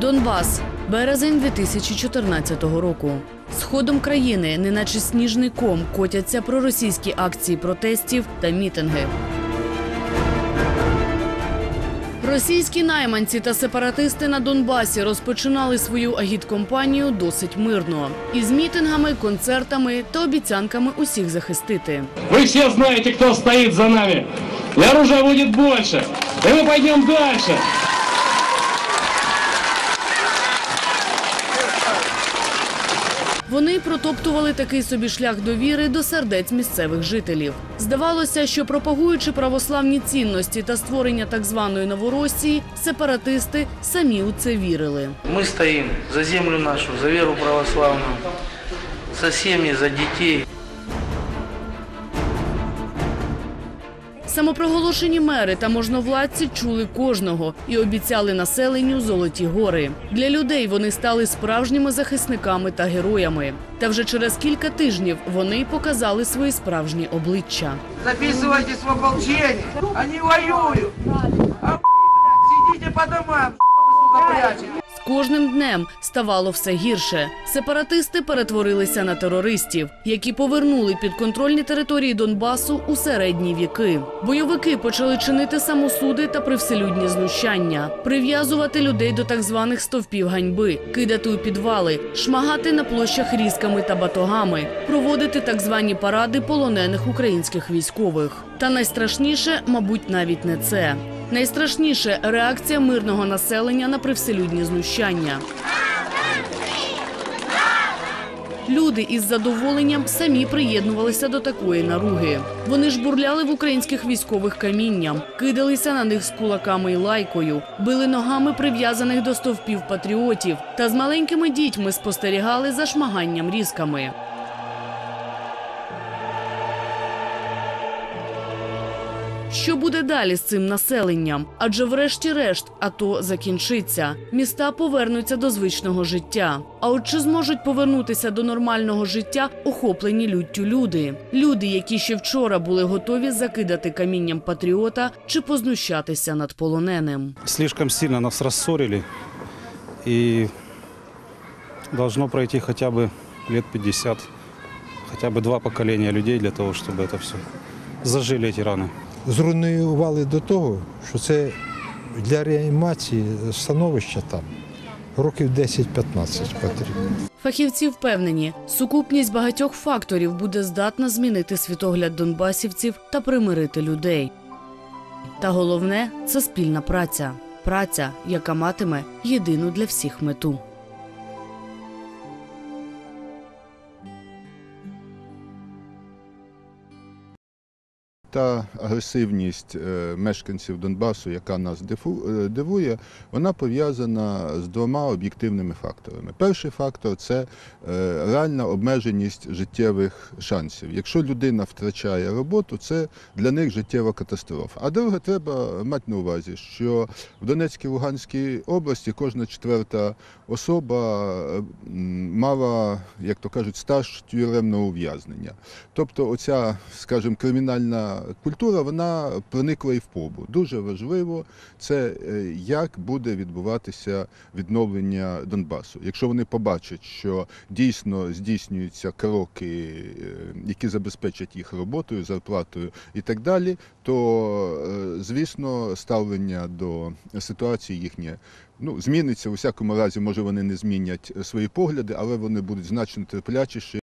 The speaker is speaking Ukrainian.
Донбас, березень 2014 року. Сходом країни, неначе сніжний ком, котяться проросійські акції протестів та мітинги. Російські найманці та сепаратисти на Донбасі розпочинали свою агіткомпанію досить мирно із мітингами, концертами та обіцянками усіх захистити. Вы все знаете, кто стоит за нами. И оружия будет больше. И мы пойдем дальше. Вони протоптували такий собі шлях довіри до сердець місцевих жителів. Здавалося, що пропагуючи православні цінності та створення так званої новоросії, сепаратисти самі у це вірили. Ми стоїмо за землю нашу, за віру православну, за сім'ї, за детей. Самопроголошені мери та можновладці чули кожного і обіцяли населенню золоті гори. Для людей вони стали справжніми захисниками та героями. Та вже через кілька тижнів вони показали свої справжні обличчя. Записывайтесь в ополчение. Они воюют. А вы, блядь, сидите по домам, вы, сука, прячете. Кожним днем ставало все гірше. Сепаратисти перетворилися на терористів, які повернули підконтрольні території Донбасу у середні віки. Бойовики почали чинити самосуди та привселюдні знущання, прив'язувати людей до так званих стовпів ганьби, кидати у підвали, шмагати на площах різками та батогами, проводити так звані паради полонених українських військових. Та найстрашніше, мабуть, навіть не це. Найстрашніше реакція мирного населення на привселюдні знущання. Люди із задоволенням самі приєднувалися до такої наруги. Вони ж бурляли в українських військових камінням, кидалися на них з кулаками й лайкою, били ногами прив'язаних до стовпів патріотів та з маленькими дітьми спостерігали за шмаганням різками. Що буде далі з цим населенням? Адже врешті-решт АТО закінчиться. Міста повернуться до звичного життя. А от чи зможуть повернутися до нормального життя охоплені люттю люди? Люди, які ще вчора були готові закидати камінням патріота чи познущатися над полоненим. Слишком сильно нас рассорили. И должно пройти хотя бы лет 50, хотя бы два поколения людей для того, чтобы это все зажили эти раны. зруйнували до того, що це для реанімації становища там років 10-15 потрібно. Фахівці впевнені, сукупність багатьох факторів буде здатна змінити світогляд донбасівців та примирити людей. Та головне це спільна праця. Праця, яка матиме єдину для всіх мету. Та агресивність е, мешканців Донбасу, яка нас е, дивує, вона пов'язана з двома об'єктивними факторами. Перший фактор це е, реальна обмеженість життєвих шансів. Якщо людина втрачає роботу, це для них життєва катастрофа. А друге, треба мати на увазі, що в Донецькій Луганській області кожна четверта особа мала, як то кажуть, стаж тюремного ув'язнення. Тобто, оця, скажімо, кримінальна культура, вона проникла і в побут. Дуже важливо це е, як буде відбуватися відновлення Донбасу. Якщо вони побачать, що дійсно здійснюються кроки, е, які забезпечать їх роботою, зарплатою і так далі, то е, звісно ставлення до ситуації їхнє. Ну, зміниться у всякому разі, може вони не змінять свої погляди, але вони будуть значно терплячіші.